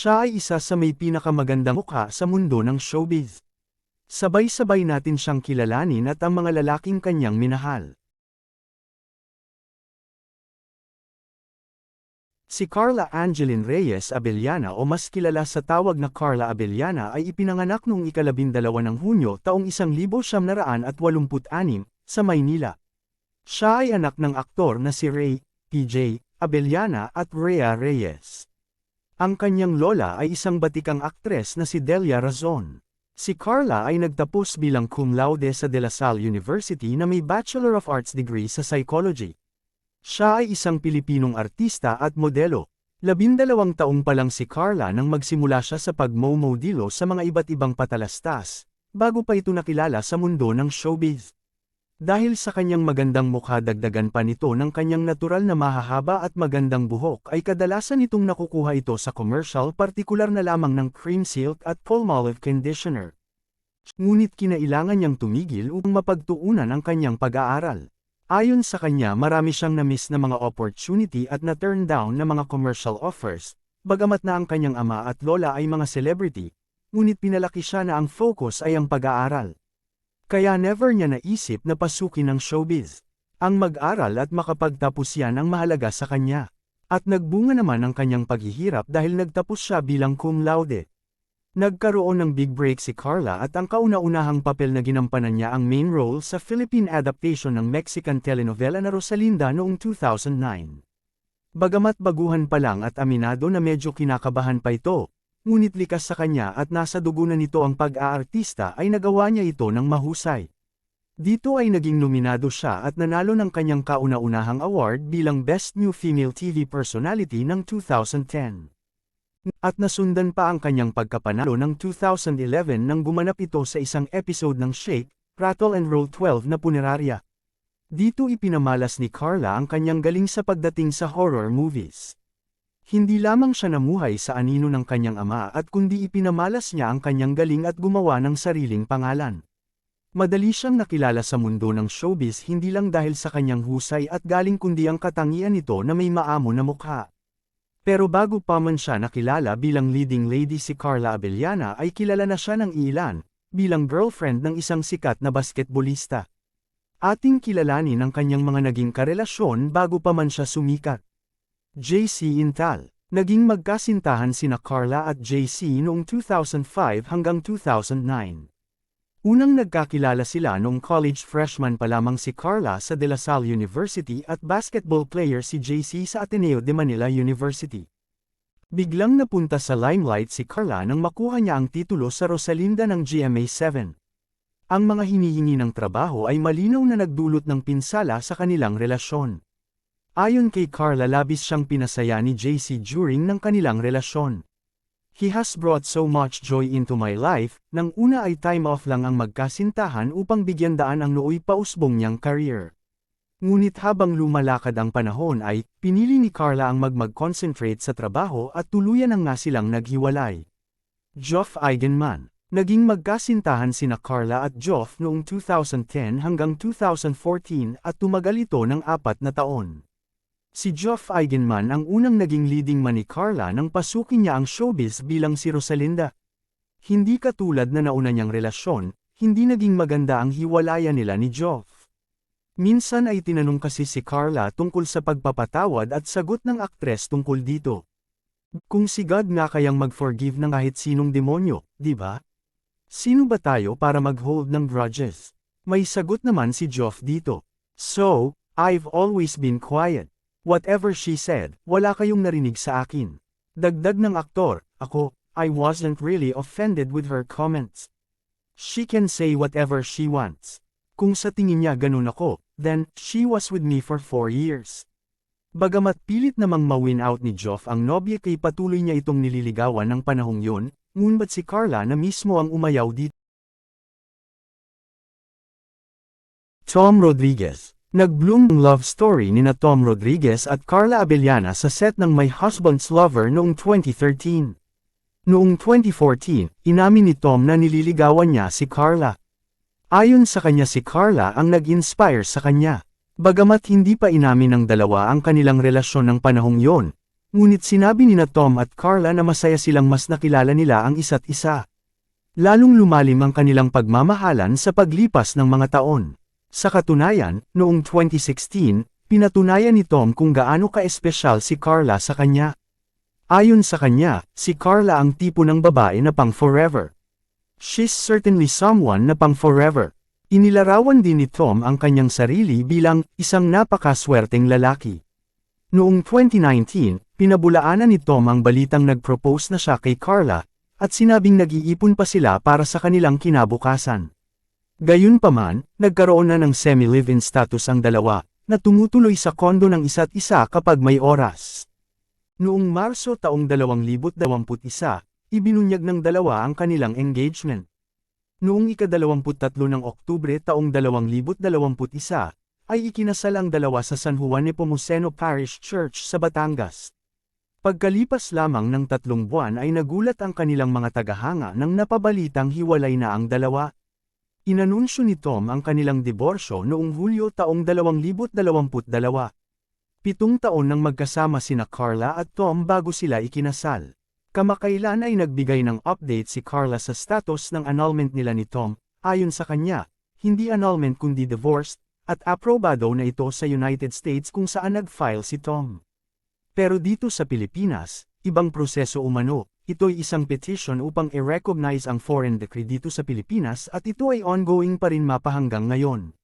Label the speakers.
Speaker 1: Siya ay isa sa may pinakamagandang mukha sa mundo ng showbiz. Sabay-sabay natin siyang kilalanin at ang mga lalaking kanyang minahal. Si Carla Angeline Reyes Abellana o mas kilala sa tawag na Carla Abellana ay ipinanganak noong ikalabindalawa ng Hunyo taong 1986 sa Maynila. Siya ay anak ng aktor na si Ray, PJ, Abellana at Rhea Reyes. Ang kanyang lola ay isang batikang aktres na si Delia Razon. Si Carla ay nagtapos bilang cum laude sa De La Salle University na may Bachelor of Arts degree sa Psychology. Siya ay isang Pilipinong artista at modelo. Labindalawang taong pa lang si Carla nang magsimula siya sa pagmomodilo sa mga iba't ibang patalastas, bago pa ito nakilala sa mundo ng showbiz. Dahil sa kanyang magandang mukha dagdagan pa nito ng kanyang natural na mahahaba at magandang buhok ay kadalasan itong nakukuha ito sa commercial partikular na lamang ng cream silk at palmolive conditioner. Ngunit kinailangan niyang tumigil upang mapagtuunan ang kanyang pag-aaral. Ayon sa kanya marami siyang na-miss na mga opportunity at na-turn down na mga commercial offers, bagamat na ang kanyang ama at lola ay mga celebrity, ngunit pinalaki siya na ang focus ay ang pag-aaral. Kaya never niya naisip na pasukin ang showbiz. Ang mag-aral at makapagtapos yan ang mahalaga sa kanya. At nagbunga naman ang kanyang paghihirap dahil nagtapos siya bilang cum laude. Nagkaroon ng big break si Carla at ang kauna-unahang papel na ginampanan niya ang main role sa Philippine adaptation ng Mexican telenovela na Rosalinda noong 2009. Bagamat baguhan pa lang at aminado na medyo kinakabahan pa ito, ngunit likas sa kanya at nasa dugo na nito ang pag-aartista ay nagawa niya ito ng mahusay. Dito ay naging nominado siya at nanalo ng kanyang kauna-unahang award bilang Best New Female TV Personality ng 2010. At nasundan pa ang kanyang pagkapanalo ng 2011 nang gumanap ito sa isang episode ng Shake, Rattle and Roll 12 na punerarya. Dito ipinamalas ni Carla ang kanyang galing sa pagdating sa horror movies. Hindi lamang siya namuhay sa anino ng kanyang ama at kundi ipinamalas niya ang kanyang galing at gumawa ng sariling pangalan. Madali siyang nakilala sa mundo ng showbiz hindi lang dahil sa kanyang husay at galing kundi ang katangian nito na may maamo na mukha. Pero bago pa man siya nakilala bilang leading lady si Carla Abellana ay kilala na siya ng ilan, bilang girlfriend ng isang sikat na basketbolista. Ating kilalanin ang kanyang mga naging karelasyon bago pa man siya sumikat. JC Intal. Naging magkasintahan sina Carla at JC noong 2005 hanggang 2009. Unang nagkakilala sila noong college freshman pa lamang si Carla sa De La Salle University at basketball player si JC sa Ateneo de Manila University. Biglang napunta sa limelight si Carla nang makuha niya ang titulo sa Rosalinda ng GMA7. Ang mga hinihingi ng trabaho ay malinaw na nagdulot ng pinsala sa kanilang relasyon. Ayon kay Carla labis siyang pinasaya ni JC during ng kanilang relasyon. He has brought so much joy into my life, nang una ay time off lang ang magkasintahan upang bigyan daan ang nooy pausbong niyang career. Ngunit habang lumalakad ang panahon ay, pinili ni Carla ang magmag-concentrate sa trabaho at tuluyan ang nga silang naghiwalay. Geoff Eigenman Naging magkasintahan sina Carla at Geoff noong 2010 hanggang 2014 at tumagal ito ng apat na taon. Si Geoff Eigenman ang unang naging leading man ni Carla nang pasukin niya ang showbiz bilang si Rosalinda. Hindi katulad na nauna niyang relasyon, hindi naging maganda ang hiwalayan nila ni Geoff. Minsan ay tinanong kasi si Carla tungkol sa pagpapatawad at sagot ng aktres tungkol dito. Kung si God nga kayang mag-forgive ng kahit sinong demonyo, di ba? Sino ba tayo para mag-hold ng grudges? May sagot naman si Geoff dito. So, I've always been quiet. Whatever she said, wala kayong narinig sa akin. Dagdag ng aktor, ako, I wasn't really offended with her comments. She can say whatever she wants. Kung sa tingin niya ganun ako, then, she was with me for four years. Bagamat pilit namang mawin out ni Joff ang nobya kay patuloy niya itong nililigawan ng panahong yun, ngunit si Carla na mismo ang umayaw dito. Tom Rodriguez Nag-bloom ang love story ni na Tom Rodriguez at Carla Abellana sa set ng My Husband's Lover noong 2013. Noong 2014, inamin ni Tom na nililigawan niya si Carla. Ayon sa kanya si Carla ang nag-inspire sa kanya. Bagamat hindi pa inamin ng dalawa ang kanilang relasyon ng panahong yon, Ngunit sinabi ni na Tom at Carla na masaya silang mas nakilala nila ang isa't isa. Lalong lumalim ang kanilang pagmamahalan sa paglipas ng mga taon. Sa katunayan, noong 2016, pinatunayan ni Tom kung gaano ka-espesyal si Carla sa kanya. Ayon sa kanya, si Carla ang tipo ng babae na pang forever. She's certainly someone na pang forever. Inilarawan din ni Tom ang kanyang sarili bilang isang napakaswerteng lalaki. Noong 2019, pinabulaanan ni Tom ang balitang nag-propose na siya kay Carla, at sinabing nag-iipon pa sila para sa kanilang kinabukasan. Gayunpaman, nagkaroon na ng semi-live-in status ang dalawa, na tumutuloy sa kondo ng isa't isa kapag may oras. Noong Marso taong 2021, ibinunyag ng dalawa ang kanilang engagement. Noong ika-23 ng Oktubre taong 2021, ay ikinasal ang dalawa sa San Juan Nepomuceno Parish Church sa Batangas. Pagkalipas lamang ng tatlong buwan ay nagulat ang kanilang mga tagahanga nang napabalitang hiwalay na ang dalawa. Inanunsyo ni Tom ang kanilang diborsyo noong Hulyo taong 2022. Pitong taon nang magkasama sina Carla at Tom bago sila ikinasal. Kamakailan ay nagbigay ng update si Carla sa status ng annulment nila ni Tom, ayon sa kanya, hindi annulment kundi divorced, at aprobado na ito sa United States kung saan nag-file si Tom. Pero dito sa Pilipinas, ibang proseso umano, ito'y isang petition upang i-recognize ang foreign decree dito sa Pilipinas at ito ay ongoing pa rin mapahanggang ngayon.